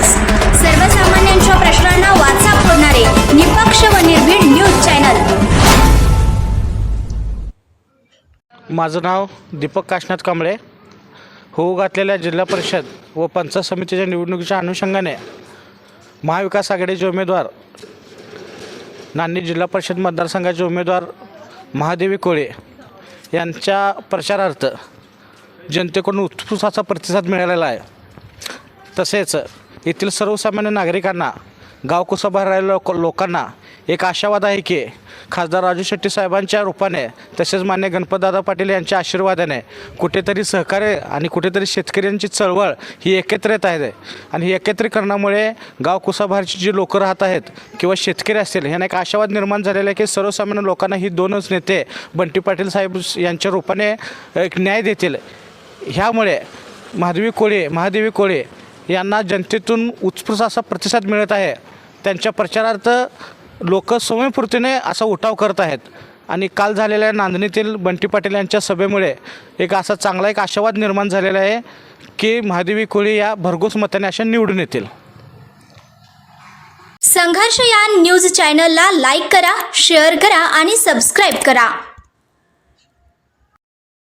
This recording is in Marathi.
सर्वसामान्यांच्या प्रश्नांना वाचा फोडणारे निपक्ष व निर्भीड न्यूज चॅनल. माझं नाव दीपक काशनाथ कांबळे. होऊ घातलेल्या जिल्हा परिषद व पंचायत समितीच्या निवडणुकीच्या अनुषंगाने महाविकास आघाडीचे उमेदवार नांदेड जिल्हा परिषद मतदारसंघाचे उमेदवार महादेवी कोळे यांच्या प्रचारार्थ जनतेकडून उत्स्फूर्त असा प्रतिसाद मिळालेला आहे. तसेच येथील सर्वसामान्य नागरिकांना गावकुसा भरायला लोक लोकांना एक आशावाद आहे की खासदार राजू शेट्टी साहेबांच्या रूपाने तसेच मान्य गणपतदादा पाटील यांच्या आशीर्वादाने कुठेतरी सहकार्य आणि कुठेतरी शेतकऱ्यांची चळवळ ही एकत्रित आहे. आणि ही एकत्रीकरणामुळे गाव कुसाभारची जी लोकं राहत आहेत किंवा शेतकरी असतील ह्यांना एक आशावाद निर्माण झालेला आहे की सर्वसामान्य लोकांना ही दोनच नेते बंटी पाटील साहेब यांच्या रूपाने एक न्याय देतील. ह्यामुळे महादेवी कोळे महादेवी कोळे यांना जनतेतून उत्स्फूर्त असा प्रतिसाद मिळत आहे. त्यांच्या प्रचारार्थ लोक स्वयंपूर्तीने असा उठाव करत आहेत. आणि काल झालेल्या नांदणीतील बंटी पाटील यांच्या सभेमुळे एक असा चांगला एक आशावाद निर्माण झालेला आहे की महादेवी कोळी या भरघोस मताने अशा निवडून येतील. संघर्ष या न्यूज चॅनलला लाईक करा शेअर करा आणि सबस्क्राईब करा.